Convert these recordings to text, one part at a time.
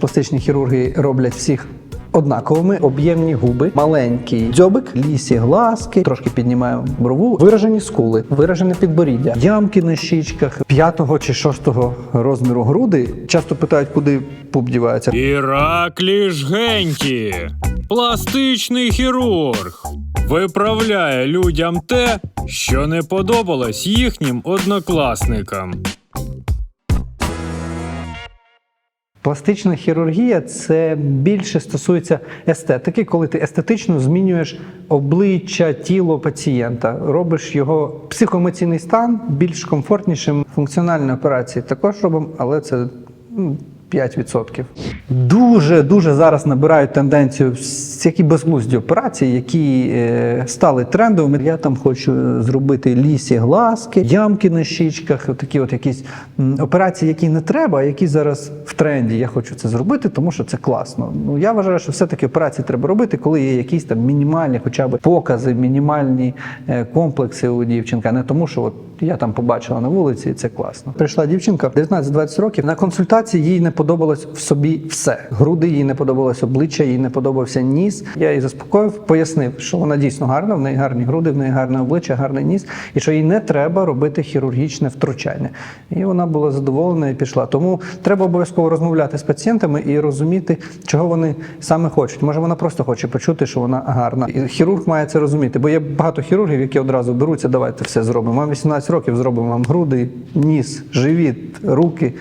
Пластичні хірурги роблять всіх однаковими, об'ємні губи, маленький дзьобик, лісі глазки, трошки піднімаємо брову, виражені скули, виражене підборіддя, ямки на щічках, п'ятого чи шостого розміру груди. Часто питають, куди пуп дівається. Іраклі Жгенті, пластичний хірург, виправляє людям те, що не подобалось їхнім однокласникам. Пластична хірургія це більше стосується естетики, коли ти естетично змінюєш обличчя, тіло пацієнта, робиш його психоемоційний стан більш комфортнішим. Функціональні операції також робимо, але це ну, 5%. Дуже дуже зараз набирають тенденцію всякі безглузді операції, які е, стали трендовими. Я там хочу зробити лісі глазки, ямки на щічках, такі от якісь операції, які не треба, а які зараз в тренді. Я хочу це зробити, тому що це класно. Ну я вважаю, що все-таки операції треба робити, коли є якісь там мінімальні, хоча б покази, мінімальні е, комплекси у дівчинка. Не тому, що от я там побачила на вулиці, і це класно. Прийшла дівчинка 19-20 років. На консультації їй не подобалось в собі все. Груди їй не подобалось обличчя, їй не подобався ніс. Я її заспокоїв, пояснив, що вона дійсно гарна, в неї гарні груди, в неї гарне обличчя, гарний ніс, і що їй не треба робити хірургічне втручання. І вона була задоволена і пішла. Тому треба обов'язково розмовляти з пацієнтами і розуміти, чого вони саме хочуть. Може, вона просто хоче почути, що вона гарна. І хірург має це розуміти, бо є багато хірургів, які одразу беруться, давайте все зробимо. Вам 18 років зробимо вам груди, ніс, живіт, руки.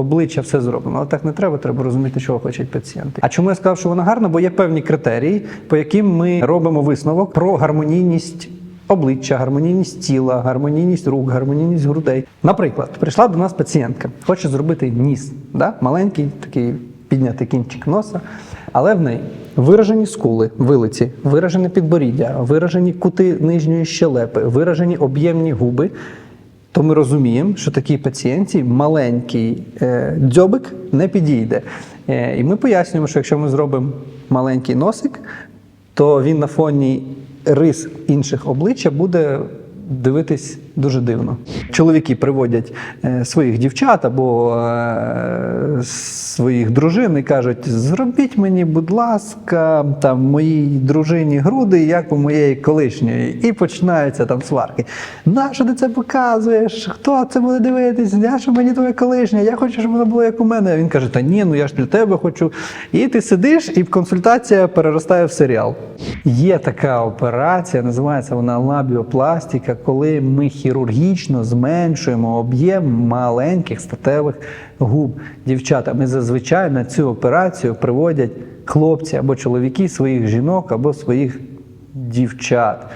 Обличчя все зроблено. Але так не треба, треба розуміти, чого хочуть пацієнти. А чому я сказав, що вона гарна? Бо є певні критерії, по яким ми робимо висновок про гармонійність обличчя, гармонійність тіла, гармонійність рук, гармонійність грудей. Наприклад, прийшла до нас пацієнтка, хоче зробити ніс, да? маленький, такий піднятий кінчик носа, але в неї виражені скули, вилиці, виражене підборіддя, виражені кути нижньої щелепи, виражені об'ємні губи. То ми розуміємо, що такій пацієнті маленький е, дзьобик не підійде. Е, і ми пояснюємо, що якщо ми зробимо маленький носик, то він на фоні рис інших обличчя буде дивитись дуже дивно. Чоловіки приводять е, своїх дівчат або е, своїх дружин і кажуть: зробіть мені, будь ласка, там моїй дружині груди, як у моєї колишньої. І починаються там сварки. Нащо ти це показуєш? Хто це буде дивитись? Нащо мені твоя колишня? Я хочу, щоб вона була як у мене. А він каже: Та ні, ну я ж для тебе хочу. І ти сидиш, і консультація переростає в серіал. Є така операція, називається вона лабіопластика, коли ми хірургічно зменшуємо об'єм маленьких статевих губ. Дівчата, ми зазвичай на цю операцію приводять хлопці або чоловіки своїх жінок або своїх дівчат.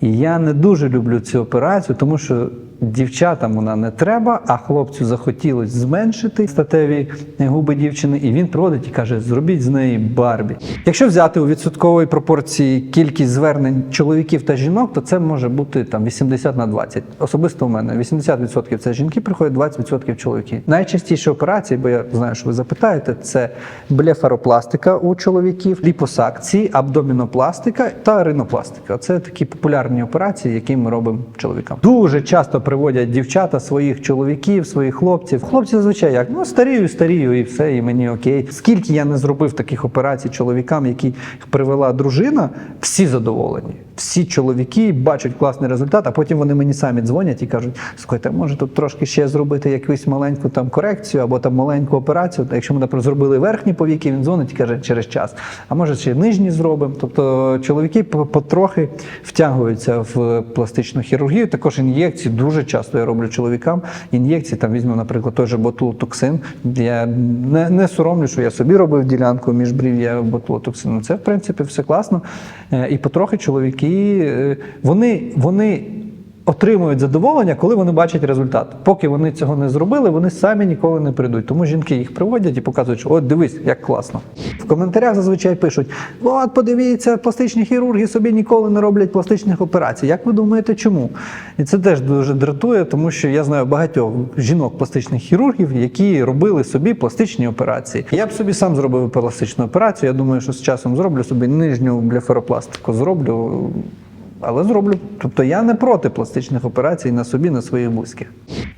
І я не дуже люблю цю операцію, тому що дівчатам вона не треба, а хлопцю захотілося зменшити статеві губи дівчини, і він проводить і каже: зробіть з неї Барбі. Якщо взяти у відсотковій пропорції кількість звернень чоловіків та жінок, то це може бути там 80 на 20. Особисто у мене 80% це жінки приходять, 20% чоловіки. Найчастіші операції, бо я знаю, що ви запитаєте, це блефаропластика у чоловіків, ліпосакції, абдомінопластика та ринопластика. Це такі популярні операції, які ми робимо чоловікам. Дуже часто приводять дівчата своїх чоловіків, своїх хлопців. Хлопці зазвичай як ну старію, старію, і все, і мені окей. Скільки я не зробив таких операцій чоловікам, які привела дружина, всі задоволені. Всі чоловіки бачать класний результат, а потім вони мені самі дзвонять і кажуть: слухайте, може тут трошки ще зробити якусь маленьку там корекцію або там маленьку операцію. Якщо ми наприклад, зробили верхні повіки, він дзвонить і каже через час. А може ще нижні зробимо. Тобто чоловіки потрохи втягуються в пластичну хірургію. Також ін'єкції дуже часто я роблю чоловікам. Ін'єкції там візьму, наприклад, той же ботулотоксин. Я не, не соромлю, що я собі робив ділянку між брів'я ботулотоксином. Це в принципі все класно. Е, І потрохи чоловіки е, вони, вони отримують задоволення, коли вони бачать результат. Поки вони цього не зробили, вони самі ніколи не прийдуть. Тому жінки їх приводять і показують, що от дивись, як класно. В коментарях зазвичай пишуть: от подивіться, пластичні хірурги собі ніколи не роблять пластичних операцій. Як ви думаєте, чому? І це теж дуже дратує, тому що я знаю багатьох жінок пластичних хірургів, які робили собі пластичні операції. Я б собі сам зробив пластичну операцію. Я думаю, що з часом зроблю собі нижню блефаропластику зроблю. Але зроблю. Тобто я не проти пластичних операцій на собі, на своїх близьких.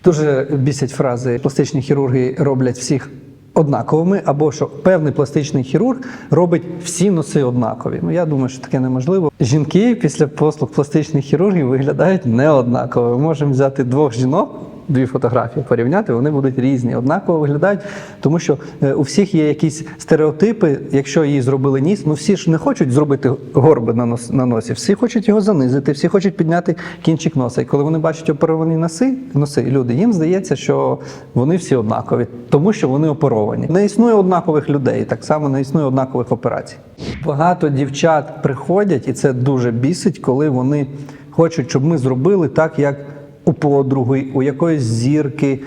Дуже бісять фрази. Пластичні хірурги роблять всіх однаковими, або що певний пластичний хірург робить всі носи однакові. Ну я думаю, що таке неможливо. Жінки після послуг пластичних хірургів виглядають неоднаково. Ми можемо взяти двох жінок. Дві фотографії порівняти, вони будуть різні, однаково виглядають, тому що е, у всіх є якісь стереотипи. Якщо їй зробили ніс, ну всі ж не хочуть зробити горби на, нос, на носі, всі хочуть його занизити, всі хочуть підняти кінчик носа. І коли вони бачать оперовані носи, носи люди, їм здається, що вони всі однакові, тому що вони оперовані. Не існує однакових людей, так само не існує однакових операцій. Багато дівчат приходять, і це дуже бісить, коли вони хочуть, щоб ми зробили так, як у подруги, у якоїсь зірки.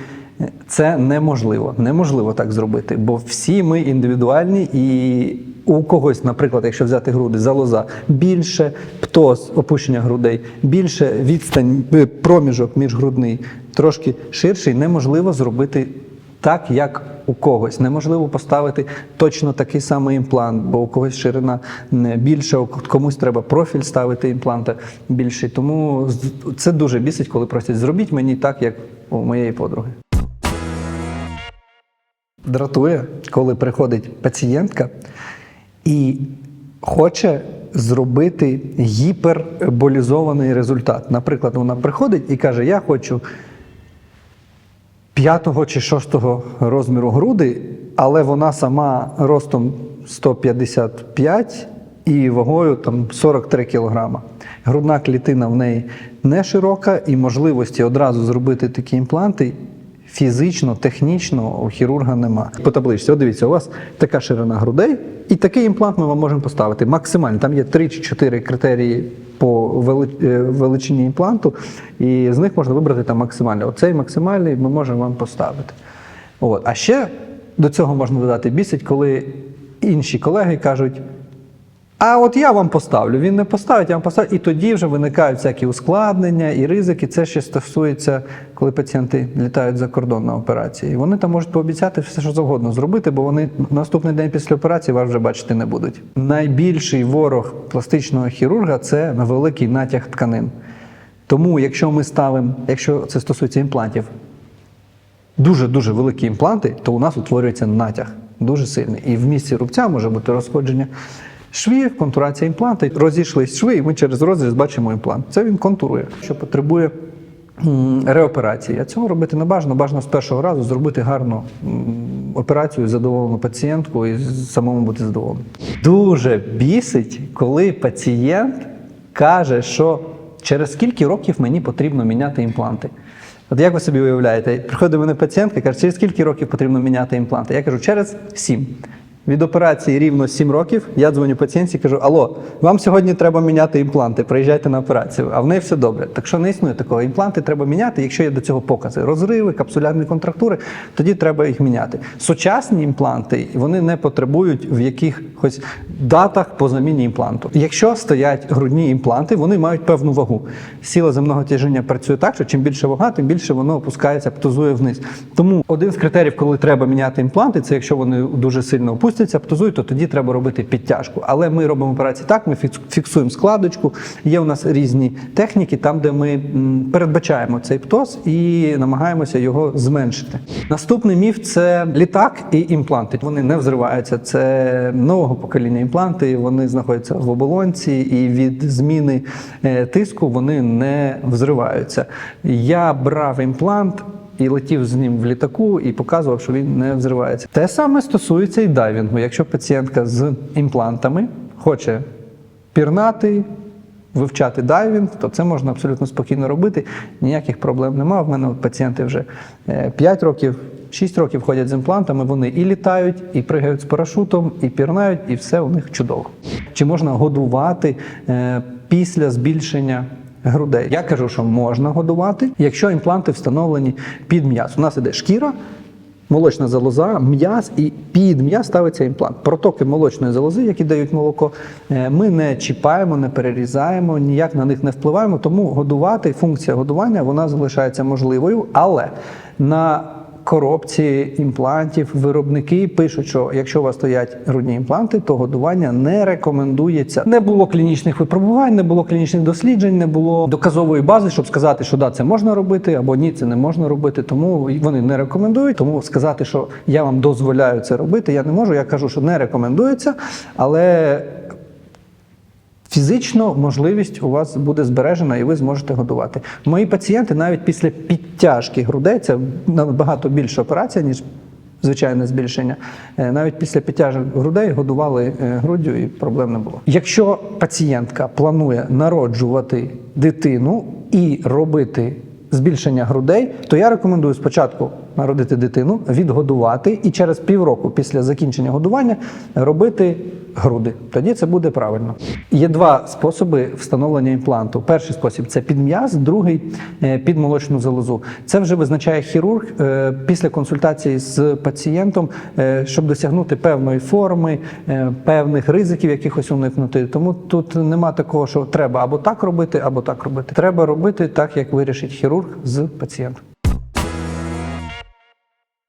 Це неможливо. Неможливо так зробити, бо всі ми індивідуальні, і у когось, наприклад, якщо взяти груди, залоза більше, птоз, опущення грудей, більше відстань, проміжок проміжок міжгрудний, трошки ширший, неможливо зробити так, як у когось. Неможливо поставити точно такий самий імплант, бо у когось ширина не більша, комусь треба профіль ставити імпланта більший. Тому це дуже бісить, коли просять зробіть мені так, як у моєї подруги. Дратує, коли приходить пацієнтка і хоче зробити гіперболізований результат. Наприклад, вона приходить і каже: Я хочу п'ятого чи шостого розміру груди, але вона сама ростом 155 і вагою там 43 кілограма. Грудна клітина в неї не широка, і можливості одразу зробити такі імпланти фізично, технічно у хірурга нема. По табличці, от дивіться, у вас така ширина грудей, і такий імплант ми вам можемо поставити максимально. Там є 3 чи 4 критерії по е, величині імпланту, і з них можна вибрати там максимальний. Оцей максимальний ми можемо вам поставити. От. А ще до цього можна додати бісить, коли інші колеги кажуть. А от я вам поставлю, він не поставить, я вам поставлю. І тоді вже виникають всякі ускладнення і ризики. Це ще стосується, коли пацієнти літають за кордон на операції. Вони там можуть пообіцяти все, що завгодно зробити, бо вони наступний день після операції вас вже бачити не будуть. Найбільший ворог пластичного хірурга це великий натяг тканин. Тому, якщо ми ставимо, якщо це стосується імплантів, дуже-дуже великі імпланти, то у нас утворюється натяг дуже сильний. І в місці рубця може бути розходження швів, контурація імпланта. Розійшлись шви, і ми через розріз бачимо імплант. Це він контурує, що потребує реоперації. А цього робити не бажано. Бажано з першого разу зробити гарну операцію, задоволену пацієнтку і самому бути задоволеним. Дуже бісить, коли пацієнт каже, що через скільки років мені потрібно міняти імпланти. От як ви собі уявляєте, приходить до мене пацієнтка і каже, через скільки років потрібно міняти імпланти? Я кажу, через 7. Від операції рівно 7 років я дзвоню пацієнтці і кажу: Алло, вам сьогодні треба міняти імпланти, приїжджайте на операцію, а в неї все добре. Так що не існує такого. Імпланти треба міняти, якщо є до цього покази. Розриви, капсулярні контрактури, тоді треба їх міняти. Сучасні імпланти вони не потребують в якихось датах по заміні імпланту. Якщо стоять грудні імпланти, вони мають певну вагу. Сила земного тяжіння працює так, що чим більше вага, тим більше воно опускається, птозує вниз. Тому один з критеріїв, коли треба міняти імпланти, це якщо вони дуже сильно опустяться, птозують, то тоді треба робити підтяжку. Але ми робимо операції так, ми фікс- фіксуємо складочку. Є у нас різні техніки, там, де ми передбачаємо цей птоз і намагаємося його зменшити. Наступний міф це літак і імпланти. Вони не взриваються. Це нового покоління імпланти. Вони знаходяться в оболонці, і від зміни е, тиску вони не взриваються. Я брав імплант. І летів з ним в літаку і показував, що він не взривається. Те саме стосується і дайвінгу. Якщо пацієнтка з імплантами хоче пірнати, вивчати дайвінг, то це можна абсолютно спокійно робити. Ніяких проблем немає. В мене пацієнти вже 5 років, 6 років ходять з імплантами. Вони і літають, і пригають з парашутом, і пірнають, і все у них чудово. Чи можна годувати е, після збільшення? Грудей. Я кажу, що можна годувати, якщо імпланти встановлені під м'яз. У нас іде шкіра, молочна залоза, м'яз, і під м'яз ставиться імплант. Протоки молочної залози, які дають молоко, е, ми не чіпаємо, не перерізаємо, ніяк на них не впливаємо. Тому годувати, функція годування вона залишається можливою, але на коробці імплантів виробники пишуть, що якщо у вас стоять грудні імпланти, то годування не рекомендується. Не було клінічних випробувань, не було клінічних досліджень, не було доказової бази, щоб сказати, що да, це можна робити або ні, це не можна робити. Тому вони не рекомендують. Тому сказати, що я вам дозволяю це робити, я не можу. Я кажу, що не рекомендується, але Фізично можливість у вас буде збережена і ви зможете годувати. Мої пацієнти навіть після підтяжки грудей, це набагато більша операція, ніж звичайне збільшення. е, Навіть після підтяжок грудей годували е, груддю і проблем не було. Якщо пацієнтка планує народжувати дитину і робити збільшення грудей, то я рекомендую спочатку народити дитину, відгодувати і через півроку після закінчення годування робити груди. Тоді це буде правильно. Є два способи встановлення імпланту. Перший спосіб це під м'яз, другий е, під молочну залозу. Це вже визначає хірург е, після консультації з пацієнтом, е, щоб досягнути певної форми, певних ризиків, якихось уникнути. Тому тут нема такого, що треба або так робити, або так робити. Треба робити так, як вирішить хірург з пацієнтом.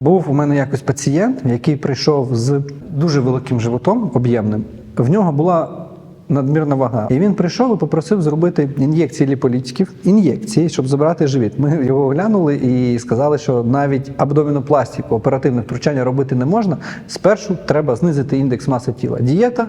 Був у мене якось пацієнт, який прийшов з дуже великим животом об'ємним. В нього була надмірна вага. І він прийшов і попросив зробити ін'єкції ліполітиків, ін'єкції, щоб забрати живіт. Ми його оглянули і сказали, що навіть абдомінопластику, оперативне втручання робити не можна. Спершу треба знизити індекс маси тіла. Дієта,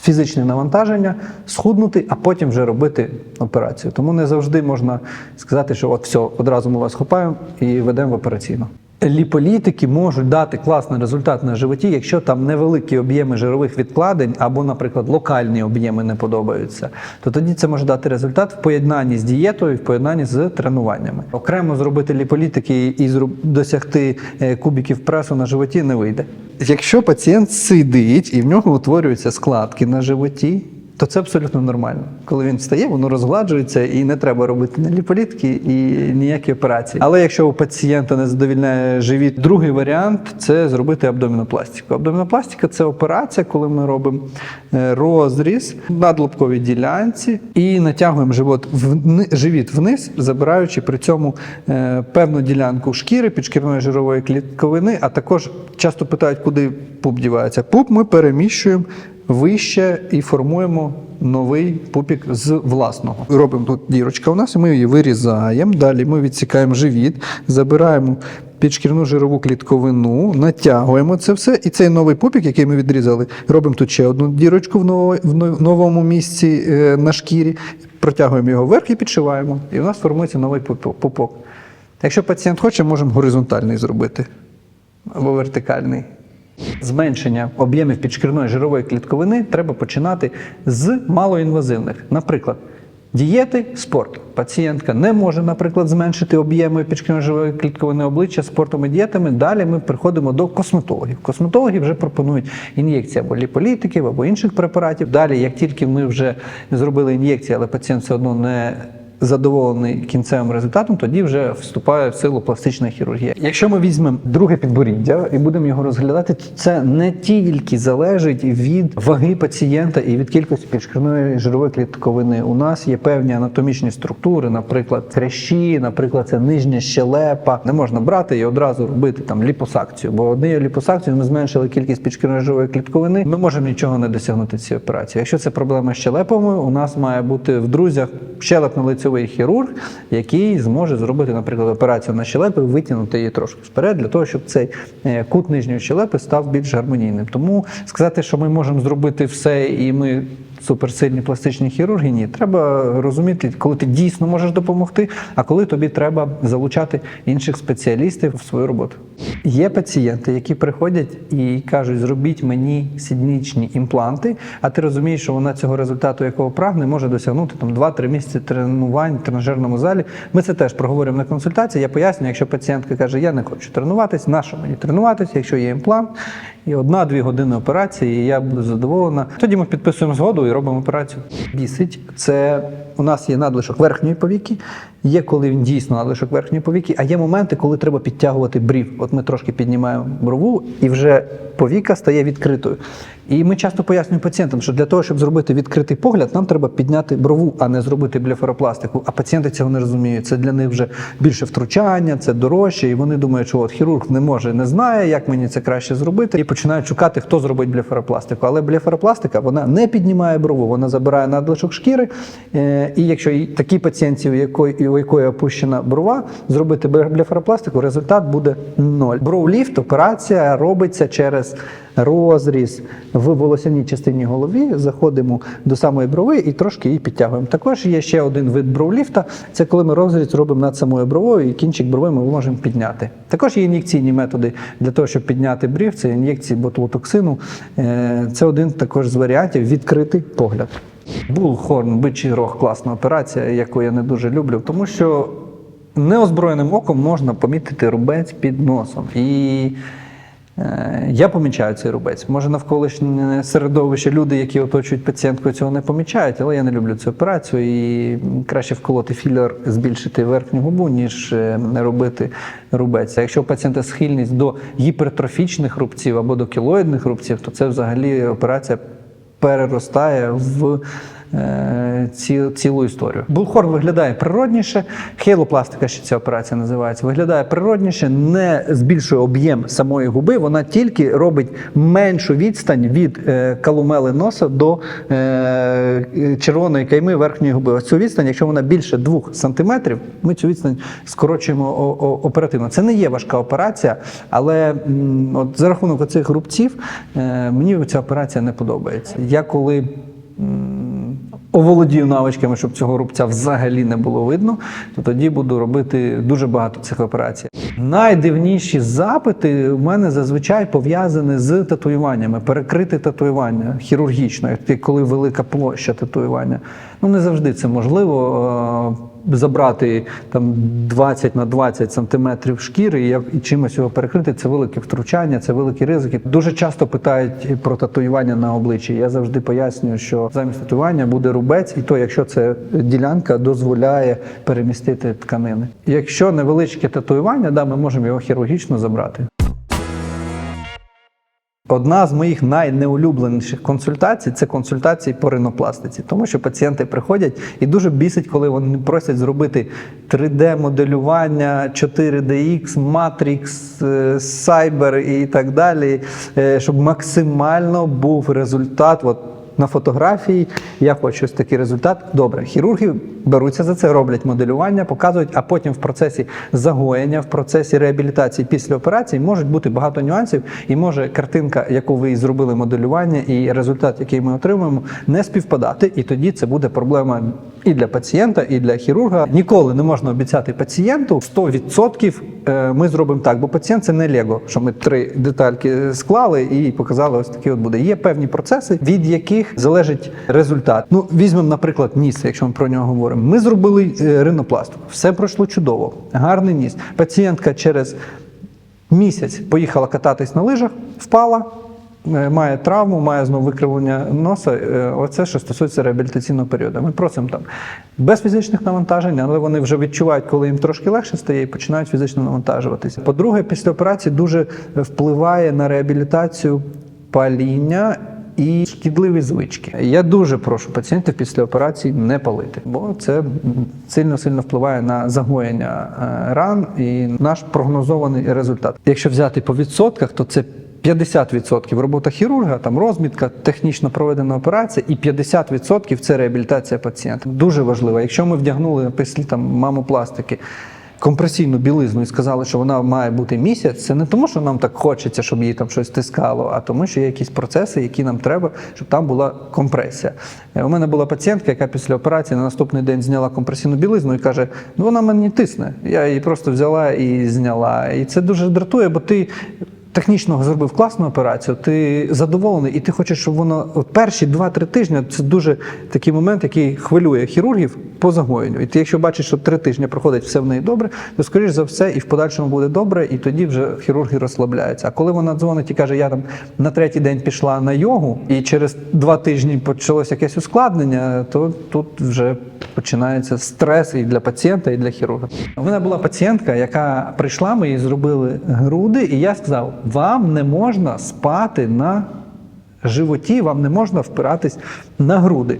фізичне навантаження, схуднути, а потім вже робити операцію. Тому не завжди можна сказати, що от все, одразу ми вас хопаємо і ведемо в операційну. Ліполітики можуть дати класний результат на животі, якщо там невеликі об'єми жирових відкладень або, наприклад, локальні об'єми не подобаються, то тоді це може дати результат в поєднанні з дієтою, в поєднанні з тренуваннями. Окремо зробити ліполітики і досягти е, кубиків пресу на животі не вийде. Якщо пацієнт сидить і в нього утворюються складки на животі, то це абсолютно нормально. Коли він встає, воно розгладжується і не треба робити ні ліполітки і ніякі операції. Але якщо у пацієнта не задовільняє живіт, другий варіант це зробити абдомінопластику. Абдомінопластика це операція, коли ми робимо е, розріз в надлобковій ділянці і натягуємо живот вни- живіт вниз, забираючи при цьому е, певну ділянку шкіри, підшкірної жирової клітковини, а також часто питають, куди пуп дівається. Пуп ми переміщуємо вище і формуємо новий пупік з власного. Робимо тут дірочка у нас, і ми її вирізаємо. Далі ми відсікаємо живіт, забираємо підшкірну жирову клітковину, натягуємо це все. І цей новий пупік, який ми відрізали, робимо тут ще одну дірочку в ново- в но- новому місці е, на шкірі, протягуємо його вверх і підшиваємо. І у нас формується новий пупок. Якщо пацієнт хоче, можемо горизонтальний зробити або вертикальний. Зменшення об'ємів підшкірної жирової клітковини треба починати з малоінвазивних. Наприклад, дієти, спорт. Пацієнтка не може, наприклад, зменшити об'єми підшкірної жирової клітковини обличчя спортом і дієтами. Далі ми приходимо до косметологів. Косметологи вже пропонують ін'єкції або ліполітиків, або інших препаратів. Далі, як тільки ми вже зробили ін'єкції, але пацієнт все одно не задоволений кінцевим результатом, тоді вже вступає в силу пластична хірургія. Якщо ми візьмемо друге підборіддя і будемо його розглядати, то це не тільки залежить від ваги пацієнта і від кількості підшкірної жирової клітковини. У нас є певні анатомічні структури, наприклад, хрящі, наприклад, це нижня щелепа. Не можна брати і одразу робити там ліпосакцію, бо однією ліпосакцією ми зменшили кількість підшкірної жирової клітковини. Ми можемо нічого не досягнути цієї операції. Якщо це проблема з щелепами, у нас має бути в друзях щелепно-лицевий хірург, який зможе зробити, наприклад, операцію на щелепи, витягнути її трошки вперед, для того, щоб цей е, кут нижньої щелепи став більш гармонійним. Тому сказати, що ми можемо зробити все, і ми суперсильні пластичні хірурги, ні. Треба розуміти, коли ти дійсно можеш допомогти, а коли тобі треба залучати інших спеціалістів в свою роботу. Є пацієнти, які приходять і кажуть, зробіть мені сідничні імпланти, а ти розумієш, що вона цього результату, якого прагне, може досягнути там 2-3 місяці тренувань в тренажерному залі. Ми це теж проговоримо на консультації. Я поясню, якщо пацієнтка каже, я не хочу тренуватись, на що мені тренуватись, якщо є імплант, і одна-дві години операції, і я буду задоволена. Тоді ми підписуємо згоду робимо операцію. Бісить це у нас є надлишок верхньої повіки Є коли він дійсно надлишок верхньої повіки, а є моменти, коли треба підтягувати брів. От ми трошки піднімаємо брову, і вже повіка стає відкритою. І ми часто пояснюємо пацієнтам, що для того, щоб зробити відкритий погляд, нам треба підняти брову, а не зробити блефаропластику. А пацієнти цього не розуміють. Це для них вже більше втручання, це дорожче, і вони думають, що от хірург не може, не знає, як мені це краще зробити, і починають шукати, хто зробить блефаропластику. Але блефаропластика вона не піднімає брову, вона забирає надлишок шкіри. Е, І якщо і такій пацієнтці, у якої, у якої опущена брова, зробити блефаропластику, результат буде ноль. Броуліфт операція робиться через розріз в волосяній частині голові, заходимо до самої брови і трошки її підтягуємо. Також є ще один вид броуліфта, це коли ми розріз робимо над самою бровою і кінчик брови ми можемо підняти. Також є ін'єкційні методи для того, щоб підняти брів, це ін'єкції ботулотоксину. Е, Це один також з варіантів відкритий погляд. Булхорн, бичий рог, класна операція, яку я не дуже люблю, тому що неозброєним оком можна помітити рубець під носом. І е, я помічаю цей рубець. Може, навколишнє середовище, люди, які оточують пацієнтку, цього не помічають, але я не люблю цю операцію і краще вколоти філер, збільшити верхню губу, ніж не робити рубець. А якщо у пацієнта схильність до гіпертрофічних рубців або до кілоїдних рубців, то це взагалі операція переростає в ці, цілу історію. Булхорн виглядає природніше, хейлопластика, ще ця операція називається, виглядає природніше, не збільшує об'єм самої губи, вона тільки робить меншу відстань від е, калумели носа до е, червоної кайми верхньої губи. Ось цю відстань, якщо вона більше 2 см, ми цю відстань скорочуємо оперативно. Це не є важка операція, але от за рахунок оцих рубців е, мені ця операція не подобається. Я коли оволодію навичками, щоб цього рубця взагалі не було видно, то тоді буду робити дуже багато цих операцій. Найдивніші запити у мене зазвичай пов'язані з татуюваннями, перекрити татуювання хірургічно, коли велика площа татуювання. Ну не завжди це можливо. Забрати там 20 на 20 сантиметрів шкіри і, як- і чимось його перекрити, це велике втручання, це великі ризики. Дуже часто питають про татуювання на обличчі. Я завжди пояснюю, що замість татуювання буде рубець, і то, якщо це ділянка дозволяє перемістити тканини. Якщо невеличке татуювання, да, ми можемо його хірургічно забрати. Одна з моїх найнеулюбленіших консультацій це консультації по ринопластиці, тому що пацієнти приходять і дуже бісить, коли вони просять зробити 3D-моделювання, 4DX, Matrix, Cyber і так далі, е, щоб максимально був результат. От на фотографії я хочу ось такий результат. Добре, хірурги беруться за це, роблять моделювання, показують, а потім в процесі загоєння, в процесі реабілітації після операції можуть бути багато нюансів, і може картинка, яку ви зробили моделювання, і результат, який ми отримуємо, не співпадати. І тоді це буде проблема і для пацієнта, і для хірурга. Ніколи не можна обіцяти пацієнту 100% е, ми зробимо так, бо пацієнт це не Лего, що ми три детальки склали і показали, ось такий от буде. Є певні процеси, від яких залежить результат. Ну, візьмемо, наприклад, ніс, якщо ми про нього говоримо. Ми зробили е, ринопластику, все пройшло чудово, гарний ніс. Пацієнтка через місяць поїхала кататись на лижах, впала. е, Має травму, має знову викривлення носа. Е, Оце що стосується реабілітаційного періоду. Ми просимо там без фізичних навантажень, але вони вже відчувають, коли їм трошки легше стає, і починають фізично навантажуватися. По-друге, після операції дуже впливає на реабілітацію паління. І шкідливі звички. Я дуже прошу пацієнтів після операції не палити, бо це сильно сильно впливає на загоєння е, ран і наш прогнозований результат. Якщо взяти по відсотках, то це 50% робота хірурга, там розмітка, технічно проведена операція, і 50% це реабілітація пацієнта. Дуже важливо. Якщо ми вдягнули після там мамопластики компресійну білизну і сказали, що вона має бути місяць, це не тому, що нам так хочеться, щоб її там щось тискало, а тому, що є якісь процеси, які нам треба, щоб там була компресія. Е, У мене була пацієнтка, яка після операції на наступний день зняла компресійну білизну і каже: ну вона мені тисне. Я її просто взяла і зняла. І це дуже дратує, бо ти. Технічно зробив класну операцію, ти задоволений, і ти хочеш, щоб воно от перші 2-3 тижні це дуже такий момент, який хвилює хірургів по загоєнню. І ти, якщо бачиш, що 3 тижні проходить все в неї добре, то скоріш за все і в подальшому буде добре, і тоді вже хірурги розслабляються. А коли вона дзвонить і каже, я там на третій день пішла на йогу, і через 2 тижні почалося якесь ускладнення, то тут вже починається стрес і для пацієнта, і для хірурга. У мене була пацієнтка, яка прийшла, ми їй зробили груди, і я сказав: вам не можна спати на животі, вам не можна впиратись на груди.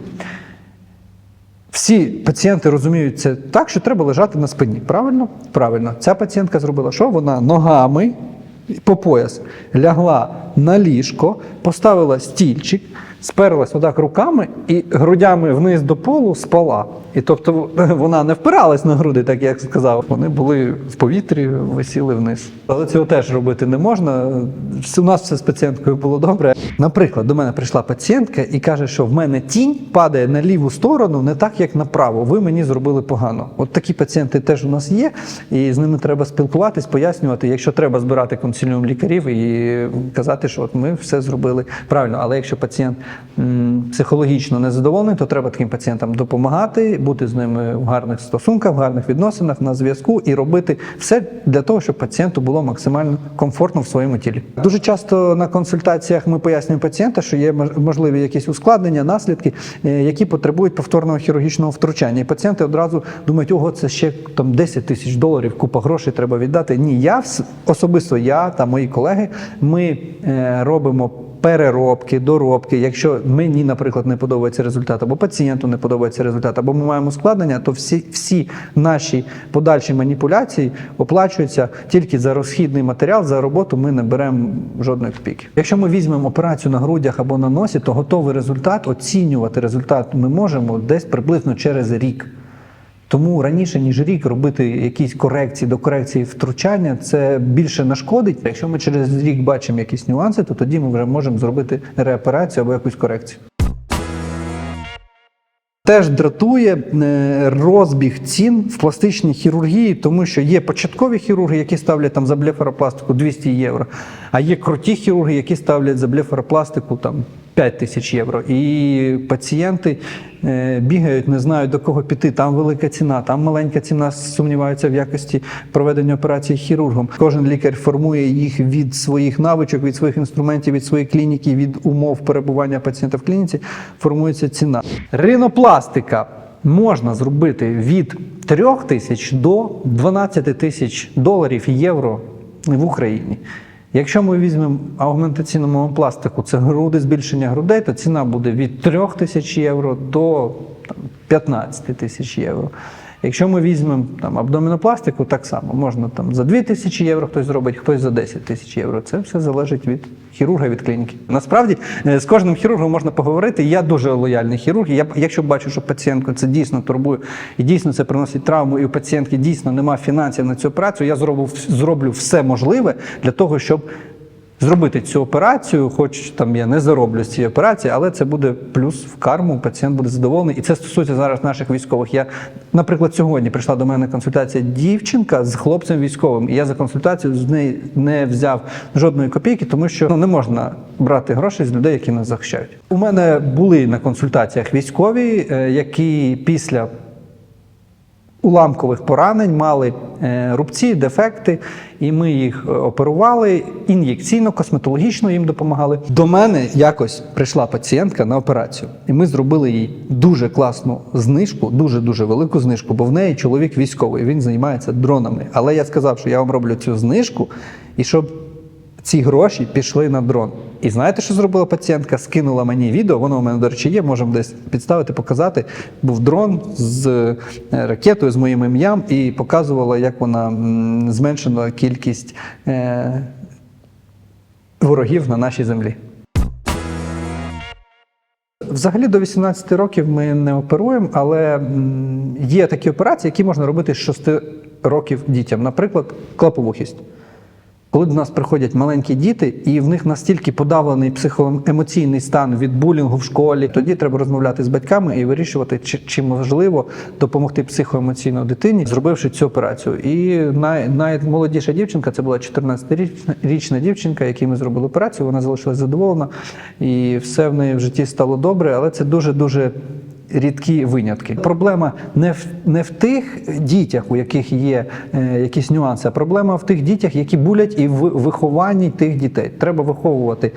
Всі пацієнти розуміють це так, що треба лежати на спині. Правильно? Правильно. Ця пацієнтка зробила що? Вона ногами по пояс лягла на ліжко, поставила стільчик, сперлась отак руками і грудями вниз до полу спала. І тобто вона не впиралась на груди, так як сказав. Вони були в повітрі, висіли вниз. Але цього теж робити не можна. У нас все з пацієнткою було добре. Наприклад, до мене прийшла пацієнтка і каже, що в мене тінь падає на ліву сторону, не так, як направо. Ви мені зробили погано. От такі пацієнти теж у нас є, і з ними треба спілкуватись, пояснювати. Якщо треба збирати консиліум лікарів і казати, що от ми все зробили правильно. Але якщо пацієнт психологічно не задоволений, то треба таким пацієнтам допомагати, бути з ними в гарних стосунках, в гарних відносинах на зв'язку і робити все для того, щоб пацієнту було максимально комфортно в своєму тілі. Дуже часто на консультаціях ми пояснюємо пацієнта, що є мож- можливі якісь ускладнення, наслідки, е, які потребують повторного хірургічного втручання. І пацієнти одразу думають, ого, це ще там 10 тисяч доларів, купа грошей треба віддати. Ні, я особисто я та мої колеги, ми е, робимо. Переробки, доробки. Якщо мені, наприклад, не подобається результат, або пацієнту не подобається результат, або ми маємо складення, то всі, всі наші подальші маніпуляції оплачуються тільки за розхідний матеріал, за роботу ми не беремо жодної копійки. Якщо ми візьмемо операцію на грудях або на носі, то готовий результат, оцінювати результат ми можемо десь приблизно через рік. Тому раніше ніж рік робити якісь корекції до корекції втручання, це більше нашкодить. Якщо ми через рік бачимо якісь нюанси, то тоді ми вже можемо зробити реоперацію або якусь корекцію. Теж дратує е, розбіг цін в пластичній хірургії, тому що є початкові хірурги, які ставлять там за блефаропластику 200 євро, а є круті хірурги, які ставлять за блефаропластику там 5 тисяч євро. І пацієнти е, бігають, не знають до кого піти. Там велика ціна, там маленька ціна, сумніваються в якості проведення операції хірургом. Кожен лікар формує їх від своїх навичок, від своїх інструментів, від своєї клініки, від умов перебування пацієнта в клініці. Формується ціна. Ринопластика можна зробити від 3 тисяч до 12 тисяч доларів євро в Україні. Якщо ми візьмемо аугментаційну мамопластику, це груди, збільшення грудей, то ціна буде від 3 тисяч євро до там, 15 тисяч євро. Якщо ми візьмемо там, абдомінопластику, так само можна там за 2 тисячі євро хтось зробить, хтось за 10 тисяч євро. Це все залежить від хірурга, від клініки. Насправді е, з кожним хірургом можна поговорити. Я дуже лояльний хірург. Я якщо бачу, що пацієнтку це дійсно турбує і дійсно це приносить травму, і у пацієнтки дійсно немає фінансів на цю операцію, я зроблю, зроблю все можливе для того, щоб зробити цю операцію, хоч там я не зароблю з цієї операції, але це буде плюс в карму, пацієнт буде задоволений. І це стосується зараз наших військових. Я, наприклад, сьогодні прийшла до мене консультація дівчинка з хлопцем військовим, і я за консультацію з неї не взяв жодної копійки, тому що ну, не можна брати гроші з людей, які нас захищають. У мене були на консультаціях військові, е, які після уламкових поранень, мали е, рубці, дефекти, і ми їх е, оперували ін'єкційно, косметологічно їм допомагали. До мене якось прийшла пацієнтка на операцію, і ми зробили їй дуже класну знижку, дуже дуже велику знижку, бо в неї чоловік військовий, він займається дронами. Але я сказав, що я вам роблю цю знижку, і щоб ці гроші пішли на дрон. І знаєте, що зробила пацієнтка? Скинула мені відео, воно у мене, до речі, є, можемо десь підставити, показати. Був дрон з е, ракетою з моїм ім'ям і показувала, як вона зменшила кількість е, ворогів на нашій землі. Взагалі до 18 років ми не оперуємо, але є такі операції, які можна робити з 6 років дітям. Наприклад, клаповухість. Коли до нас приходять маленькі діти, і в них настільки подавлений психоемоційний стан від булінгу в школі, тоді треба розмовляти з батьками і вирішувати, чи, чи можливо допомогти психоемоційно дитині, зробивши цю операцію. І най, наймолодіша дівчинка це була 14-річна річна дівчинка, якій ми зробили операцію. Вона залишилась задоволена, і все в неї в житті стало добре, але це дуже дуже рідкі винятки. Проблема не в не в тих дітях, у яких є е, якісь нюанси, а проблема в тих дітях, які булять і в вихованні тих дітей. Треба виховувати.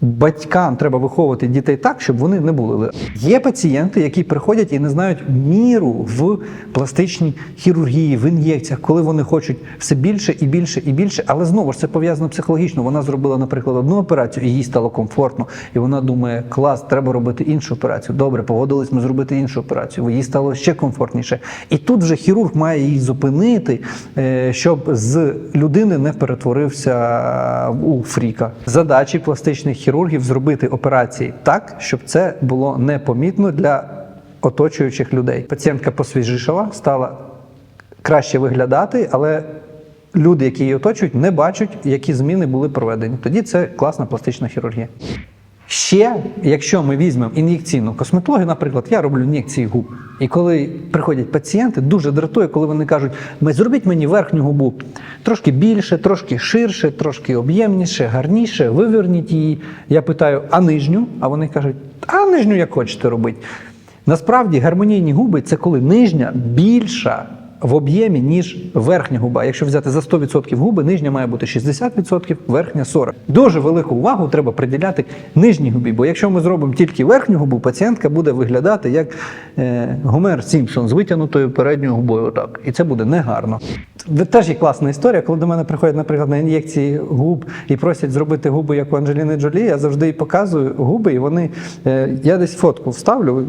Батькам треба виховувати дітей так, щоб вони не були. Є пацієнти, які приходять і не знають міру в пластичній хірургії, в ін'єкціях, коли вони хочуть все більше і більше і більше. Але знову ж це пов'язано психологічно. Вона зробила, наприклад, одну операцію, і їй стало комфортно. І вона думає, клас, треба робити іншу операцію. Добре, погодились ми зробити іншу операцію. Їй стало ще комфортніше. І тут вже хірург має її зупинити, е, щоб з людини не перетворився у фріка. Задачі пластичних хірургів зробити операції так, щоб це було непомітно для оточуючих людей. Пацієнтка посвіжішала, стала краще виглядати, але люди, які її оточують, не бачать, які зміни були проведені. Тоді це класна пластична хірургія. Ще, якщо ми візьмемо ін'єкційну косметологію, наприклад, я роблю ін'єкції губ. І коли приходять пацієнти, дуже дратує, коли вони кажуть, ми зробіть мені верхню губу трошки більше, трошки ширше, трошки об'ємніше, гарніше, виверніть її. Я питаю, а нижню? А вони кажуть, а нижню як хочете робити. Насправді гармонійні губи це коли нижня більша в об'ємі, ніж верхня губа. Якщо взяти за 100% губи, нижня має бути 60%, верхня 40%. Дуже велику увагу треба приділяти нижній губі, бо якщо ми зробимо тільки верхню губу, пацієнтка буде виглядати як е, Гомер Сімпсон з витягнутою передньою губою. Отак. І це буде негарно. Теж є класна історія, коли до мене приходять, наприклад, на ін'єкції губ і просять зробити губи, як у Анджеліни Джолі, я завжди їй показую губи, і вони. е, Я десь фотку вставлю,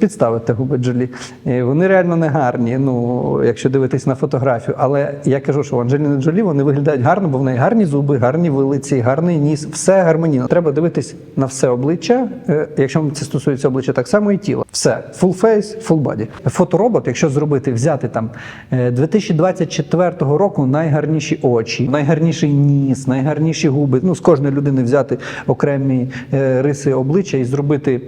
підставите губи Джолі. І Вони реально не гарні, ну, якщо дивитись на фотографію. Але я кажу, що у Анджеліни Джолі вони виглядають гарно, бо в неї гарні зуби, гарні вилиці, гарний ніс, все гармонійно. Треба дивитись на все обличчя. е, Якщо це стосується обличчя, так само і тіла. Все, full face, full body. Фоторобот, якщо зробити, взяти там е, 2024 року найгарніші очі, найгарніший ніс, найгарніші губи. Ну, з кожної людини взяти окремі е, риси обличчя і зробити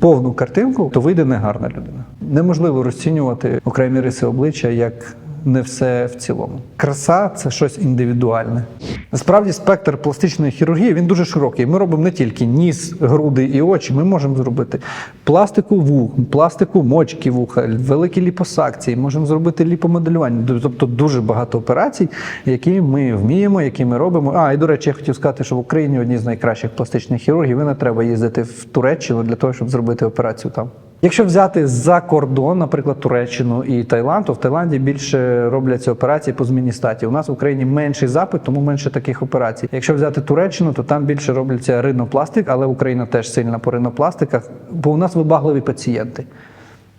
повну картинку, то вийде негарна людина. Неможливо розцінювати окремі риси обличчя як не все в цілому. Краса це щось індивідуальне. Насправді спектр пластичної хірургії він дуже широкий. Ми робимо не тільки ніс, груди і очі. Ми можемо зробити пластику вух, пластику мочки вуха, великі ліпосакції, можемо зробити ліпомоделювання. Тобто дуже багато операцій, які ми вміємо, які ми робимо. А і до речі, я хотів сказати, що в Україні одні з найкращих пластичних хірургів. І не треба їздити в Туреччину для того, щоб зробити операцію там. Якщо взяти за кордон, наприклад, Туреччину і Таїланд, то в Таїланді більше робляться операції по зміні статі. У нас в Україні менший запит, тому менше таких операцій. Якщо взяти Туреччину, то там більше робляться ринопластик, але Україна теж сильна по ринопластиках, бо у нас вибагливі пацієнти.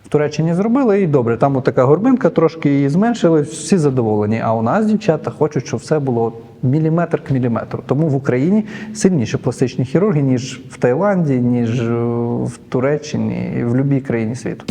В Туреччині зробили і добре. Там отака горбинка, трошки її зменшили, всі задоволені. А у нас дівчата хочуть, щоб все було міліметр к міліметру. Тому в Україні сильніші пластичні хірурги, ніж в Таїланді, ніж в Туреччині в будь-якій країні світу.